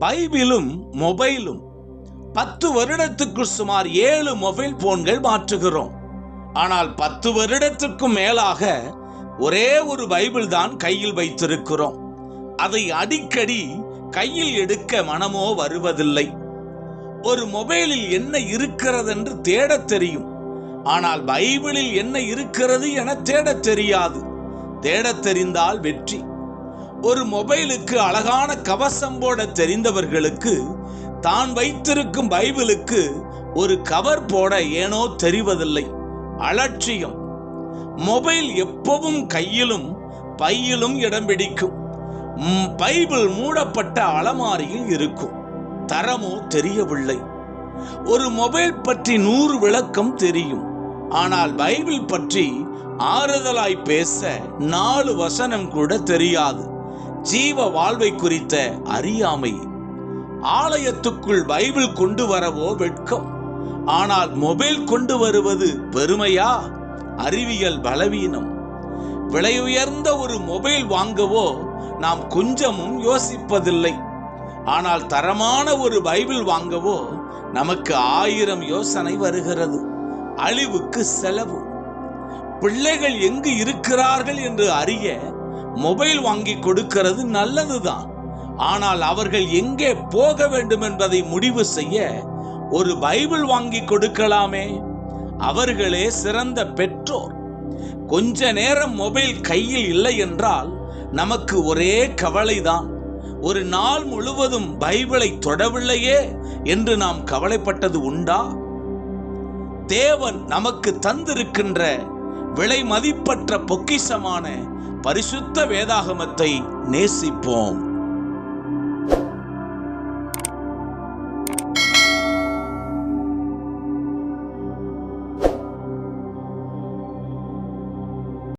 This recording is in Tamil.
பைபிளும் மொபைலும் பத்து வருடத்துக்கு சுமார் ஏழு மொபைல் போன்கள் மாற்றுகிறோம். ஆனால் பத்து வருடத்திற்கும் மேலாக ஒரே ஒரு பைபிள் தான் கையில் வைத்திருக்கிறோம். அதை அடிக்கடி கையில் எடுக்க மனமோ வருவதில்லை. ஒரு மொபைலில் என்ன இருக்கிறது என்று தேடத் தெரியும். ஆனால் பைபிளில் என்ன இருக்கிறது என தேடத் தெரியாது. தேடத் தெரிந்தால் வெற்றி. ஒரு மொபைலுக்கு அழகான கவசம் போட தெரிந்தவர்களுக்கு தான் வைத்திருக்கும் பைபிளுக்கு ஒரு கவர் போட ஏனோ தெரிவதில்லை. அலட்சியம். மொபைல் எப்பவும் கையிலும் பையிலும் இடம் பிடிக்கும். பைபிள் மூடப்பட்ட அலமாரியில் இருக்கும். தரமோ தெரியவில்லை. ஒரு மொபைல் பற்றி நூறு விளக்கம் தெரியும். ஆனால் பைபிள் பற்றி ஆறுதலாய் பேச நாலு வசனம் கூட தெரியாது. ஜீவ வாழ்வை குறித்த அறியாமை. ஆலயத்துக்குள் பைபிள் கொண்டு வரவோ வெட்கம். ஆனால் மொபைல் கொண்டு வருவது பெருமையா? அறிவியல் பலவீனம். விலை உயர்ந்த ஒரு மொபைல் வாங்கவோ நாம் கொஞ்சமும் யோசிப்பதில்லை. ஆனால் தரமான ஒரு பைபிள் வாங்கவோ நமக்கு ஆயிரம் யோசனை வருகிறது. அழிவுக்கு செலவு. பிள்ளைகள் எங்கு இருக்கிறார்கள் என்று அறிய மொபைல் வாங்கி கொடுக்கிறது நல்லதுதான். ஆனால் அவர்கள் எங்கே போக வேண்டும் என்பதை முடிவு செய்ய ஒரு பைபிள் வாங்கி கொடுக்கலாமே? அவர்களே சிறந்த பெற்றோர். கொஞ்ச நேரம் மொபைல் கையில் இல்லை என்றால் நமக்கு ஒரே கவலைதான். ஒரு நாள் முழுவதும் பைபிளை தொடவில்லையே என்று நாம் கவலைப்பட்டது உண்டா? தேவன் நமக்கு தந்திருக்கின்ற விலை மதிப்பற்ற பொக்கிஷமான பரிசுத்த வேதாகமத்தை நேசிப்போம்.